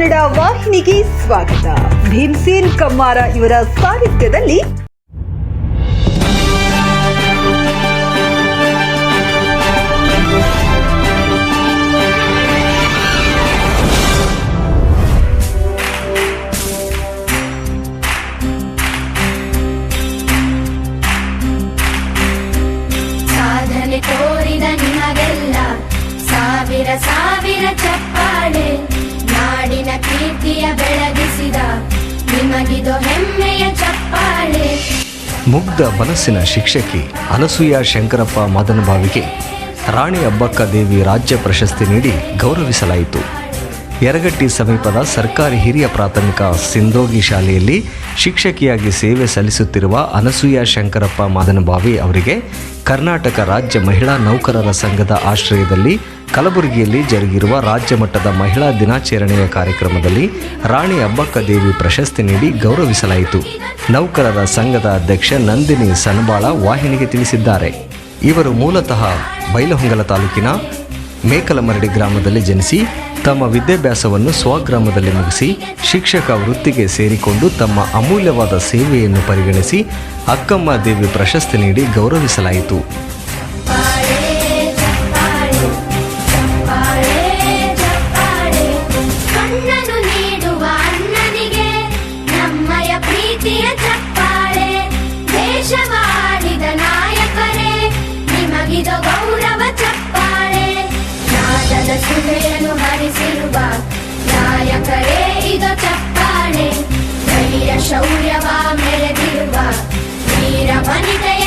ಕನ್ನಡ ವಾಹಿನಿಗೆ ಸ್ವಾಗತ. ಭೀಮಸೇನ್ ಕಮ್ಮಾರ ಇವರ ಸಾಹಿತ್ಯದಲ್ಲಿ ಸಾಧನೆ ತೋರಿದ ನಿಮಗೆಲ್ಲ ಸಾವಿರ ಸಾವಿರ ಚಪ್ಪಾಳೆ ಮುಗ್ಧ ಮನಸ್ಸಿನ ಶಿಕ್ಷಕಿ ಅನಸೂಯ ಶಂಕರಪ್ಪ ಮದನಬಾವಿಗೆ ರಾಣಿ ಅಬ್ಬಕ್ಕ ದೇವಿ ರಾಜ್ಯ ಪ್ರಶಸ್ತಿ ನೀಡಿ ಗೌರವಿಸಲಾಯಿತು. ಯರಗಟ್ಟಿ ಸಮೀಪದ ಸರ್ಕಾರಿ ಹಿರಿಯ ಪ್ರಾಥಮಿಕ ಸಿಂದೋಗಿ ಶಾಲೆಯಲ್ಲಿ ಶಿಕ್ಷಕಿಯಾಗಿ ಸೇವೆ ಸಲ್ಲಿಸುತ್ತಿರುವ ಅನಸೂಯ ಶಂಕರಪ್ಪ ಮಾದನಬಾವಿ ಅವರಿಗೆ ಕರ್ನಾಟಕ ರಾಜ್ಯ ಮಹಿಳಾ ನೌಕರರ ಸಂಘದ ಆಶ್ರಯದಲ್ಲಿ ಕಲಬುರಗಿಯಲ್ಲಿ ಜರುಗಿರುವ ರಾಜ್ಯ ಮಟ್ಟದ ಮಹಿಳಾ ದಿನಾಚರಣೆಯ ಕಾರ್ಯಕ್ರಮದಲ್ಲಿ ರಾಣಿ ಅಬ್ಬಕ್ಕ ದೇವಿ ಪ್ರಶಸ್ತಿ ನೀಡಿ ಗೌರವಿಸಲಾಯಿತು. ನೌಕರರ ಸಂಘದ ಅಧ್ಯಕ್ಷ ನಂದಿನಿ ಸನಬಾಳ ವಾಹಿನಿಗೆ ತಿಳಿಸಿದ್ದಾರೆ. ಇವರು ಮೂಲತಃ ಬೈಲಹೊಂಗಲ ತಾಲೂಕಿನ ಮೇಕಲಮರಡಿ ಗ್ರಾಮದಲ್ಲಿ ಜನಿಸಿ ತಮ್ಮ ವಿದ್ಯಾಭ್ಯಾಸವನ್ನು ಸ್ವಗ್ರಾಮದಲ್ಲಿ ಮುಗಿಸಿ ಶಿಕ್ಷಕ ವೃತ್ತಿಗೆ ಸೇರಿಕೊಂಡು ತಮ್ಮ ಅಮೂಲ್ಯವಾದ ಸೇವೆಯನ್ನು ಪರಿಗಣಿಸಿ ಅಕ್ಕಮ್ಮ ದೇವಿ ಪ್ರಶಸ್ತಿ ನೀಡಿ ಗೌರವಿಸಲಾಯಿತು. ಶ್ರದ್ಧೆಯನ್ನು ಹರಿಸಿರುವ ನಾಯಕರೇ ಇದ ಚಪ್ಪಾಳೆ. ಧೈರ್ಯ ಶೌರ್ಯವ ಮೆರೆದಿರುವ ವೀರ ವನಿತೆಯ